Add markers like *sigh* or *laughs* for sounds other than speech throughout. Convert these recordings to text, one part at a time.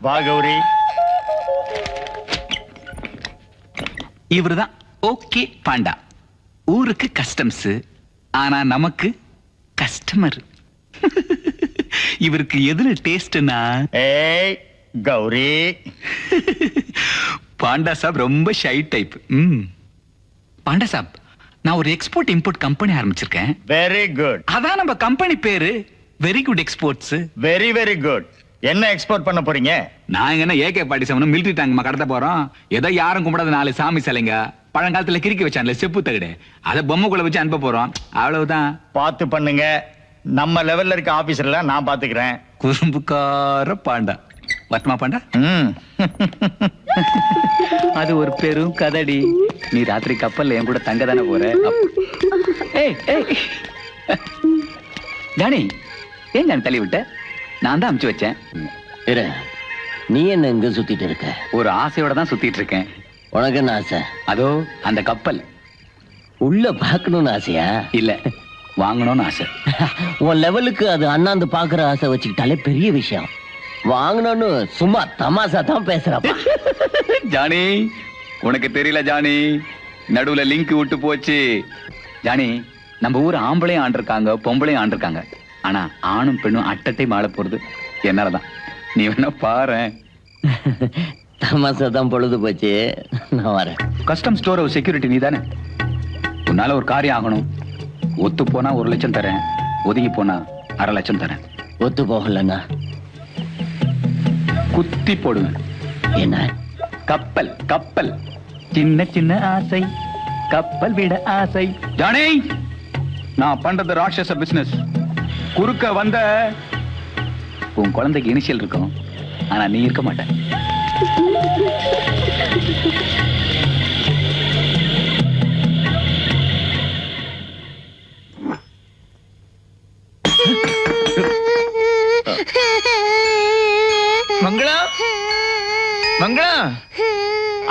வா கௌரி. இவர்தான். ஓகே பாண்டா. ஊருக்கு கஸ்டம்ஸ் ஆனா நமக்கு கஸ்டமர் *laughs* இவருக்கு எதுல டேஸ்ட்னா ஏய் கௌரி. பாண்டா சாப் ரொம்ப ஷை டைப் ம். பாண்டா சாப் நான் ஒரு எக்ஸ்போர்ட் இம்போர்ட் கம்பெனி ஆரம்பிச்சிருக்கேன். வெரி குட் அதான் நம்ம கம்பெனி பேரு. Very good exports very very good என்ன எக்ஸ்போர்ட் பண்ண போறீங்க நாங்க என்ன ஏகே பாட்டி செவனும் மிலிட்டரி டேங்க் கடத்த போறோம் ஏதோ யாரும் கும்பிடாத நாலு சாமி சிலைங்க பழங்காலத்துல கிறுக்கி வச்சான்ல செப்பு தகடு அதை பொம்மைக்குள்ள வச்சு அனுப்ப போறோம் அவ்வளவுதான் பார்த்து பண்ணுங்க நம்ம லெவல்ல இருக்க ஆபீசர்ல நான் பாத்துக்கிறேன் குறும்புக்கார பாண்டா வட்டமா பாண்டா அது ஒரு பெரும் கதடி நீ ராத்திரி கப்பல்ல என் கூட தங்க தானே போற ஏய் ஏய் ஜானி ஏன் நான் தள்ளி விட்ட நான் தான் அமுச்சு வச்சேன். நீ என்ன இங்க சுத்திட்டு இருக்க? ஒரு ஆசையோட தான் சுத்திட்டு இருக்கேன். உனக்கு என்ன ஆசை? அதோ அந்த கப்பல். உள்ள பார்க்கணும்னு ஆசையா? இல்ல வாங்கணும்னு ஆசை. *laughs* உன் லெவலுக்கு அது அண்ணாந்து பாக்குற ஆசை வச்சுக்கிட்டாலே பெரிய விஷயம். வாங்கணும்னு சும்மா தமாசா தான் பேசுறப்ப. *laughs* ஜானி உனக்கு தெரியல ஜானி நடுவுல லிங்க் விட்டு போச்சு. ஜானி நம்ம ஊர் ஆம்பளையும் ஆண்டிருக்காங்க பொம்பளையும் ஆண்டிருக்காங்க. ஆனா ஆணும் பெண்ணும் அட்டத்தை மாள போறது என்னாலதான் நீ வேணா பாரேன் தமாசா தான் பொழுது போச்சு. நான் வரேன். கஸ்டம் ஸ்டோர் செக்யூரிட்டி நீ தானே உன்னால ஒரு காரியம் ஆகணும். ஒத்து போனா ஒரு லட்சம் தரேன். ஒதுங்கி போனா அரை லட்சம் தரேன். ஒத்து போகலண்ணா. குத்தி போடுவேன். என்ன? கப்பல் கப்பல். சின்ன சின்ன ஆசை. கப்பல் விட ஆசை. ஜானி! நான் பண்றது ராட்சச பிசினஸ் குறுக்க வந்த உன் குழந்தைக்கு இனிஷியல் இருக்கும். ஆனா நீ இருக்க மாட்ட. மங்களா? மங்களா?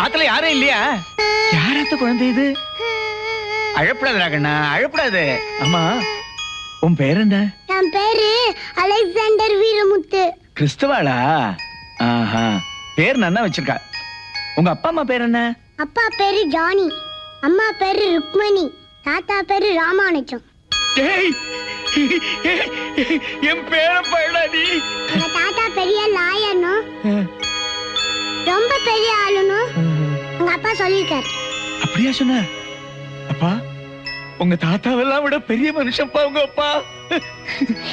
ஆத்துல யாரும் இல்லையா? யாராத்த குழந்தை இது? அழப்படாது ராகண்ணா அழப்படாது. அம்மா உன் பேர் என்ன? என் பேரு அலெக்சாண்டர் வீரமுத்து. கிறிஸ்துவாளா? ஆஹா. பேர் நன்னா வச்சிருக்கா. உங்க அப்பா அம்மா பேர் என்ன? அப்பா பேரு ஜானி. அம்மா பேரு ருக்மணி. தாத்தா பேரு ராமானுஜம். என் பேர பழடா நீ? எங்க தாத்தா பெரிய லாயர்னும் ரொம்ப பெரிய ஆளுனும் எங்க அப்பா சொல்லியிருக்காரு. அப்படியா சொன்ன? அப்பா உங்க தாத்தாவெல்லாம் விட பெரிய மனுஷன்ப்பா உங்க அப்பா.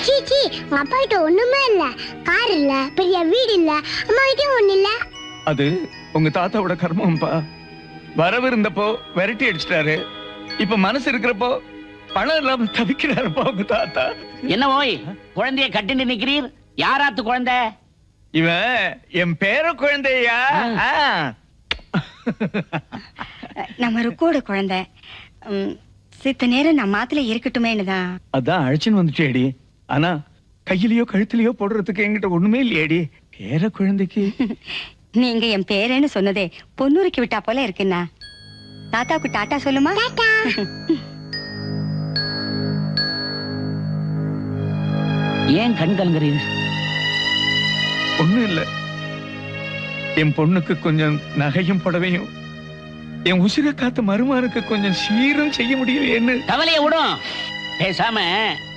சீ சீ உங்க அப்பா கிட்ட ஒண்ணுமே இல்ல. கார் இல்ல பெரிய வீடு இல்ல அம்மா கிட்டயும் ஒண்ணு இல்ல. அது உங்க தாத்தாவோட கர்மம்ப்பா. வரவு இருந்தப்போ விரட்டி அடிச்சிட்டாரு. இப்ப மனசு இருக்கிறப்போ பணம் இல்லாம தவிக்கிறாருப்பா உங்க தாத்தா. என்ன ஓய் குழந்தைய கட்டிட்டு நிக்கிறீர்? யாராத்து குழந்தை? இவன் என் பேர குழந்தையா? ஆ. நம்ம ருக்கோட குழந்தை. ம், சித்த நேரம் நம்ம மாத்துல இருக்கட்டுமேன்னு தான் அதான் அழைச்சின்னு வந்துட்டேடி ஆனா கையிலயோ கழுத்துலயோ போடுறதுக்கு என்கிட்ட ஒண்ணுமே இல்லையேடி பேர குழந்தைக்கு. *laughs* நீங்க என் பேரேன்னு சொன்னதே பொன்னூருக்கு விட்டா போல இருக்குண்ணா தாத்தாவுக்கு டாட்டா சொல்லுமா? ஏன் கண் கலங்குறீர் ஒண்ணும் இல்ல. என் பொண்ணுக்கு கொஞ்சம் நகையும் புடவையும் என் உசிர காத்த மருமானுக்கு கொஞ்சம் சீரும் செய்ய முடியலையேன்னு கவலைய விடும் பேசாம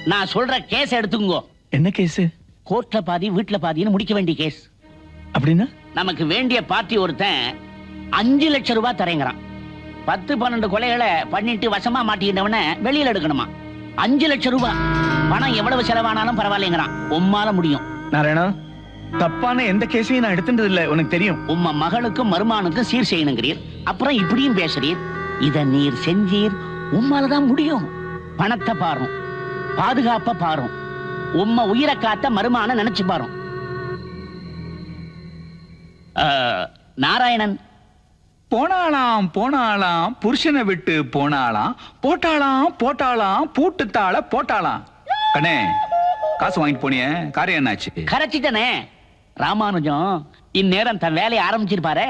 நான் சொல்ற கேஸ் எடுத்துங்கோ என்ன கேஸ்? கோர்ட்ல பாதி வீட்ல பாதின்னு முடிக்க வேண்டிய கேஸ். அப்படின்னா? நமக்கு வேண்டிய பார்ட்டி ஒருத்தன் அஞ்சு லட்சம் ரூபாய் தரேங்கிறான். பத்து பன்னெண்டு கொலைகளை பண்ணிட்டு வசமா மாட்டிக்கிட்டவன வெளியில எடுக்கணுமா? அஞ்சு லட்சம் ரூபாய் பணம் எவ்வளவு செலவானாலும் பரவாயில்லைங்கிறான். உம்மால முடியும். நாராயணா தப்பான எந்த கேஸையும் நான் எடுத்துட்டது இல்ல உனக்கு தெரியும். உம்ம மகளுக்கும் மருமானுக்கும் சீர் செய்யணுங்கிறீர். அப்புறம் இப்படியும் பேசுறீர். இத நீர் செஞ்சீர். உம்மாலதான் முடியும். பணத்தை பாரும். பாதுகாப்ப பாரும். உம்ம உயிரை காத்த மருமான நினைச்சு பாரும். நாராயணன். போனாளாம் போனாளாம் புருஷனை விட்டு போனாளாம் போட்டாளாம் போட்டாளாம் பூட்டுத்தாள போட்டாளாம். கண்ணே காசு வாங்கிட்டு போனியே காரியம் என்னாச்சு? கரைச்சிட்டனே. ராமானுஜம் இந்நேரம் தன் வேலையை ஆரம்பிச்சிருப்பாரே.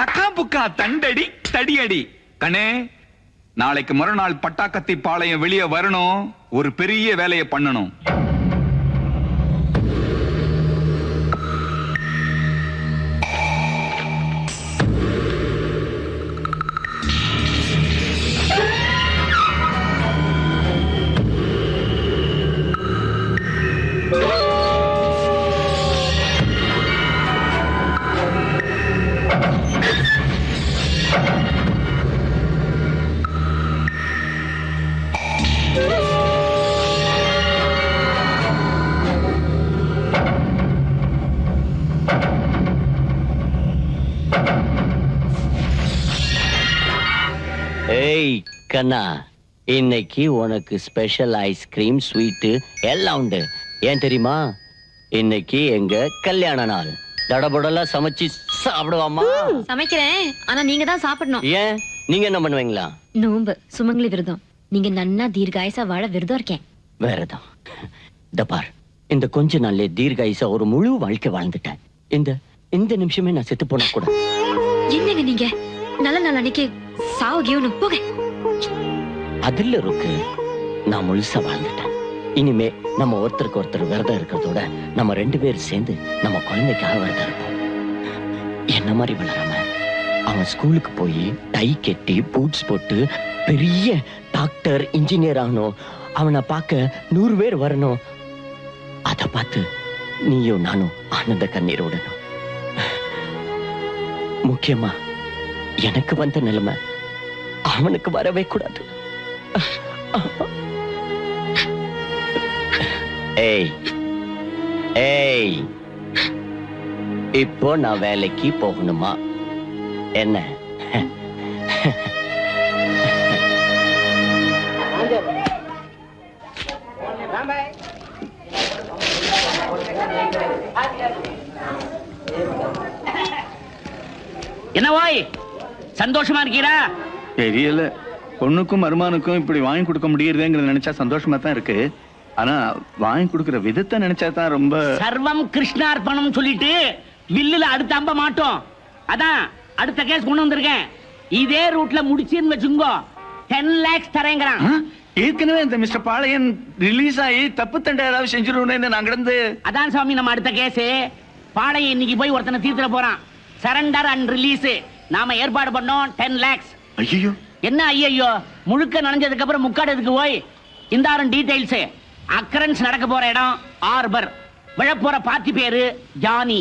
தக்கா புக்கா தண்டடி தடியடி. கண்ணே நாளைக்கு மறுநாள் பட்டாக்கத்தி பாளையம் வெளியே வரணும் ஒரு பெரிய வேலையை பண்ணணும். கண்ணா இன்னைக்கு உனக்கு ஸ்பெஷல் ஐஸ்கிரீம் ஸ்வீட்டு எல்லாம் உண்டு. ஏன் தெரியுமா? இன்னைக்கு எங்க கல்யாண நாள். தடபுடலா சமைச்சு சாப்பிடுவாமா சமைக்கிறேன். ஆனா நீங்க தான் சாப்பிடணும். ஏன்? நீங்க என்ன பண்ணுவீங்களா? நோம்பு சுமங்கலி விரதம். நீங்க நன்னா தீர்காயசா வாழ விரதம் இருக்கேன். வேறதான் இந்த பார் இந்த கொஞ்ச நாள்ல தீர்காயுசா ஒரு முழு வாழ்க்கை வாழ்ந்துட்டேன் இந்த இந்த நிமிஷமே நான் செத்து போன கூட. என்னங்க நீங்க? நல்ல நாள் அன்னைக்கு சாவு கியூனு போக அதில் இருக்கு நான் முழுசா வாழ்ந்துட்டேன் இனிமே நம்ம ஒருத்தருக்கு ஒருத்தர் விரதம் இருக்கிறதோட நம்ம ரெண்டு பேரும் சேர்ந்து நம்ம குழந்தைக்காக விரதம் இருப்போம். என்ன மாதிரி வளராம? அவன் ஸ்கூலுக்கு போய் டை கட்டி பூட்ஸ் போட்டு பெரிய டாக்டர் இன்ஜினியர் ஆகணும். அவனை பார்க்க நூறு பேர் வரணும். அதை பார்த்து நீயும் நானும் ஆனந்த கண்ணீர் விடணும் முக்கியமா எனக்கு வந்த நிலைமை அவனுக்கு வரவே கூடாது. ஏய் ஏய் இப்போ நான் வேலைக்கு போகணுமா? என்ன? என்ன ஓய் சந்தோஷமா இருக்கீரா? தெரியல. பொண்ணுக்கும் மருமானுக்கும் இப்படி வாங்கி கொடுக்க முடியுறதுங்கிறத நினைச்சா சந்தோஷமா தான் இருக்கு. ஆனா வாங்கி கொடுக்கிற விதத்தை நினைச்சா தான் ரொம்ப சர்வம் கிருஷ்ணார்ப்பணம் சொல்லிட்டு வில்லுல அடுத்த அம்ப மாட்டோம். அதான் அடுத்த கேஸ் கொண்டு வந்திருக்கேன். இதே ரூட்ல முடிச்சுன்னு வச்சுங்கோ. டென் லேக்ஸ் தரேங்கிறான்? ஏற்கனவே இந்த மிஸ்டர் பாளையன் ரிலீஸ் ஆகி தப்பு தண்டை ஏதாவது செஞ்சிருவேன்னு நான் கிடந்து அதான் சாமி நம்ம அடுத்த கேஸ் பாளைய இன்னைக்கு போய் ஒருத்தனை தீர்த்துட போறான். சரண்டர் அண்ட் ரிலீஸ் நாம ஏற்பாடு பண்ணோம் டென் லேக்ஸ் ஐயோ என்ன ஐயையோ? முழுக்க நனைஞ்சதுக்கு அப்புறம் முக்காடுறதுக்கு போய் இந்தாரும் டீடைல்ஸ். அக்கரன்ஸ் நடக்க போற இடம் ஆர்பர். விழப்போற பார்ட்டி பேரு ஜானி.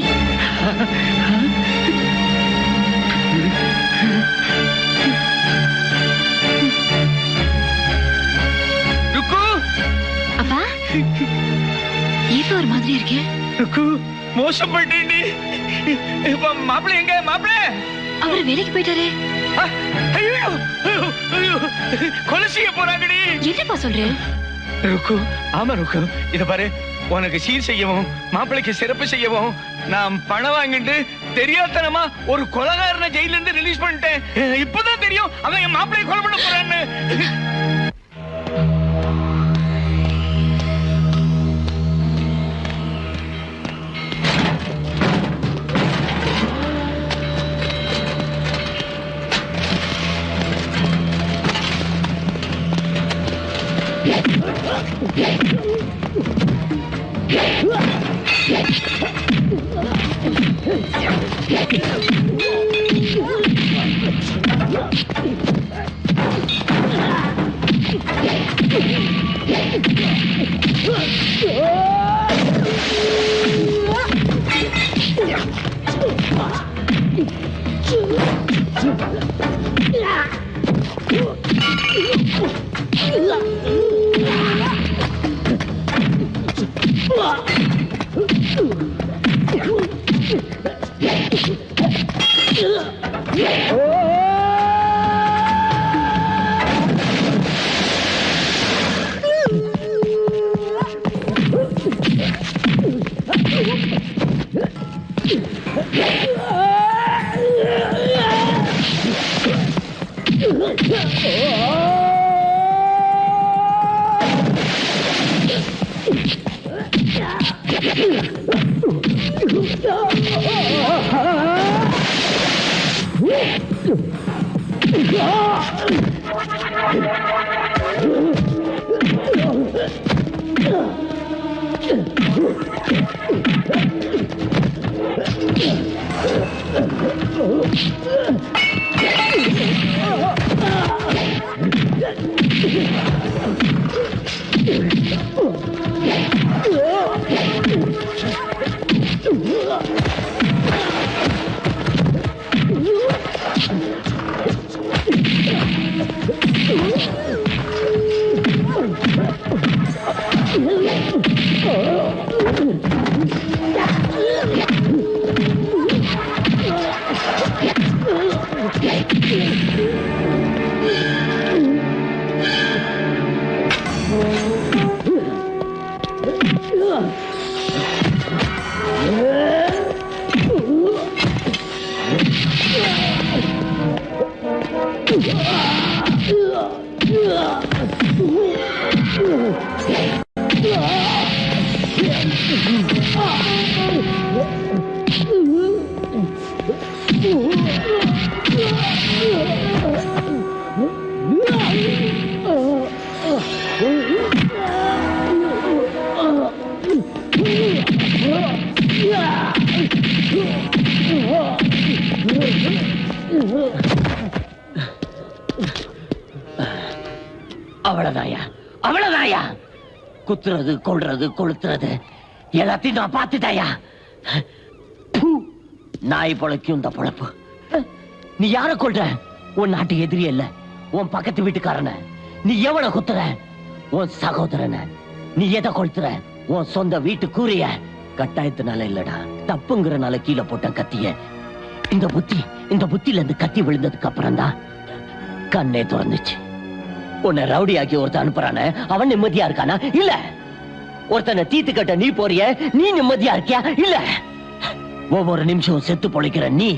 அப்பா ஏப்ப ஒரு மாதிரி இருக்கே. ருக்கு மோசம் பண்ணிட்டேன்டி இப்ப மாப்பிள்ளை எங்க? மாப்பிள்ளை. அவர் வேலைக்கு போயிட்டாரே. கொலை செய்ய போறாங்கடி. என்னப்பா சொல்ற? ருக்கு ஆமா ருக்கு. இத பாரு உனக்கு சீர் செய்யவும் மாப்பிள்ளைக்கு சிறப்பு செய்யவும் நான் பணம் வாங்கிட்டு தெரியாதனமா ஒரு கொலகாரனை ஜெயில இருந்து ரிலீஸ் பண்ணிட்டேன் இப்பதான் தெரியும் அவன் என் மாப்பிள்ளையை கொலை பண்ண போறான்னு. Oh! Okay. குத்துறது கொள்றது கொளுத்துறது. எல்லாத்தையும் நான் பார்த்துட்டாயா? நாய் பொழைக்கும் இந்த பொழப்பு. நீ யார கொள்ற உன் நாட்டு எதிரி இல்ல. உன் பக்கத்து வீட்டுக்காரன. நீ எவனை குத்துற? உன் சகோதரன. நீ எதை கொளுத்துற? உன் சொந்த வீட்டு கூறிய கட்டாயத்தினால இல்லடா. தப்புங்கிறனால கீழே போட்ட கத்திய. இந்த புத்தி இந்த புத்தியில இருந்து கத்தி விழுந்ததுக்கு அப்புறம் தான் கண்ணே திறந்துச்சு. உன்னை ரவுடி ஆக்கி ஒருத்தன் அனுப்புறானே அவன் நிம்மதியா இருக்கானா? இல்ல. ஒருத்தனை தீத்து கட்ட நீ போறிய நீ நிம்மதியா இருக்கியா? இல்ல. ஒவ்வொரு நிமிஷம் செத்து பொழைக்கிற நீ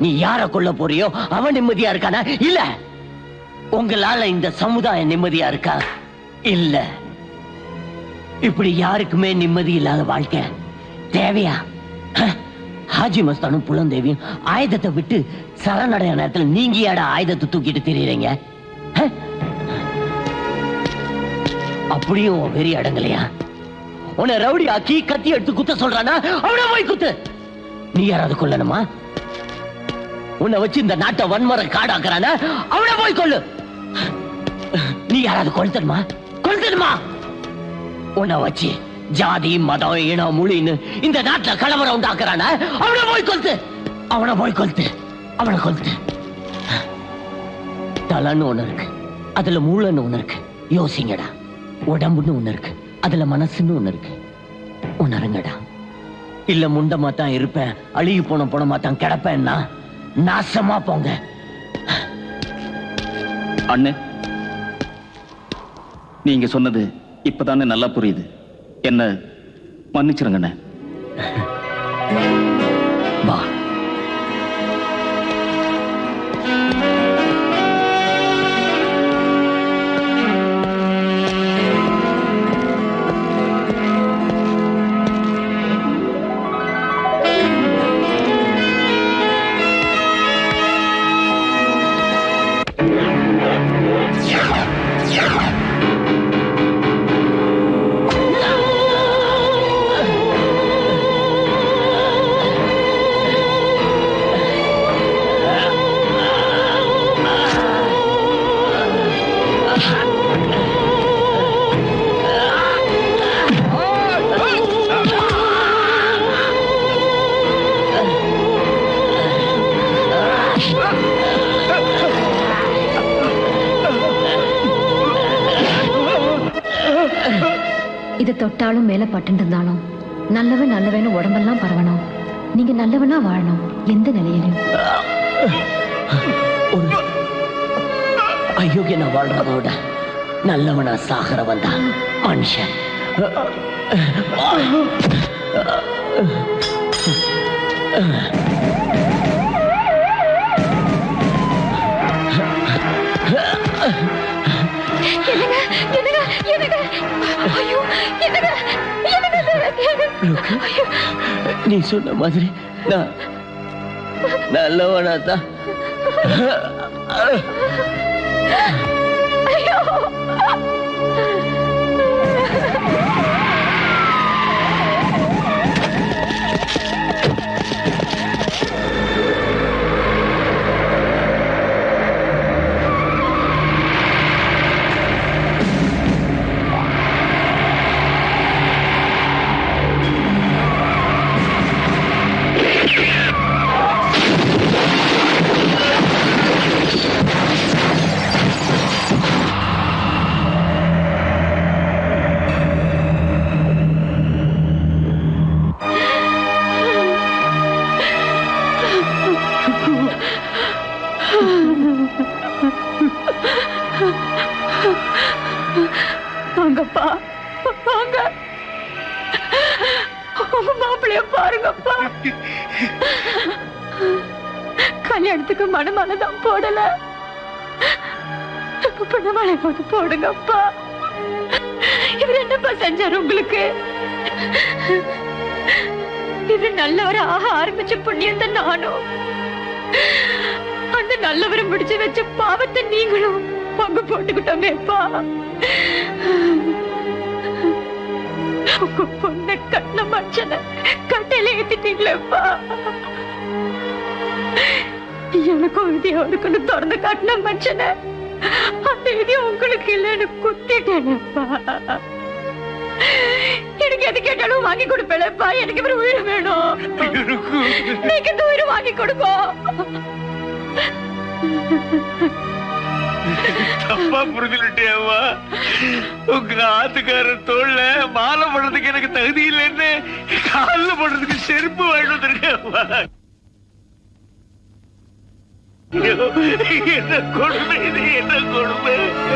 நீ யார கொல்ல போறியோ அவன் நிம்மதியா இருக்கானா? இல்ல. உங்களால இந்த சமுதாயம் நிம்மதியா இருக்கா? இல்ல. இப்படி யாருக்குமே நிம்மதி இல்லாத வாழ்க்கை தேவையா? ஹாஜி மஸ்தானும் புலந்தேவியும் ஆயுதத்தை விட்டு சரணடைய நேரத்தில் நீங்க ஏடா ஆயுதத்தை தூக்கிட்டு தெரியுறீங்க? அப்படியும் வெறி அடங்கலையா? உன்னை ரவுடி ஆக்கி கத்தி எடுத்து குத்த சொல்றானா? அவனை போய் குத்து. நீ யாராவது கொல்லணுமா? உன்னை வச்சு இந்த நாட்டை வன்முறை காடாக்குறானா? அவனை போய் கொள்ளு நீ யாராவது கொளுத்தணுமா? கொளுத்தணுமா? உன்னை வச்சு ஜாதி மதம் இனம் மொழின்னு இந்த நாட்டுல கலவரம் உண்டாக்குறானா? அவனை போய் கொளுத்து. அவனை போய் கொளுத்து. அவனை கொளுத்து. தலைன்னு ஒண்ணு இருக்கு. அதுல மூளைன்னு ஒண்ணு இருக்கு. யோசிங்கடா. உடம்புன்னு ஒண்ணு இருக்கு. அதுல மனசுன்னு ஒண்ணு இருக்கு. உணருங்கடா இல்ல முண்டமா தான் இருப்பேன். அழுகி போன பணமா தான் கிடப்பேன்னா நாசமா போங்க. அண்ணே நீங்க சொன்னது இப்பதானே நல்லா புரியுது. என்ன மன்னிச்சிருங்க *laughs* தொட்டாலும் மேல பட்டு இருந்தாலும் நல்லவன் நல்லவன்னு உடம்பெல்லாம் பரவணும். நீங்க நல்லவனா வாழணும். எந்த நிலையிலும். அயோக்கியனா வாழ்றத விட நல்லவனா சாகிறவன் தான் மனுஷன். என்னங்க? நீ சொன்ன மாதிரி நான் நல்லவனா தான். வாங்கப்பா போடல. தான் போடல பணமாலை போட்டு போடுங்கப்பா. இவர் என்னப்பா செஞ்சாரு உங்களுக்கு? இது நல்லவர ஆக ஆரம்பிச்ச புண்ணியம் தான் நானும். அந்த நல்லவரை முடிச்சு வச்ச பாவத்தை நீங்களும் பங்கு போட்டுக்கிட்டோமேப்பா. உங்க பொண்ணை கண்ண மனுஷன கட்டையில ஏத்திட்டீங்களேப்பா. எனக்கும் விதி அவருக்குன்னு திறந்து காட்டின மனுஷன. அந்த விதி உங்களுக்கு இல்லைன்னு குத்திட்டேனப்பா. எனக்கு எது கேட்டாலும் வாங்கி கொடுப்பேன்ப்பா. எனக்கு இவர் உயிர் வேணும். நீங்க இந்த உயிர் வாங்கி கொடுங்க தப்பா புரிஞ்சுட்டேவா உங்க ஆத்துக்கார தோல்ல மாலை போடுறதுக்கு எனக்கு தகுதி இல்லைன்னு காலில் போடுறதுக்கு செருப்பு வாங்கிட்டு வந்திருக்கேன்வா என்ன கொடுமை இது என்ன கொடுமை?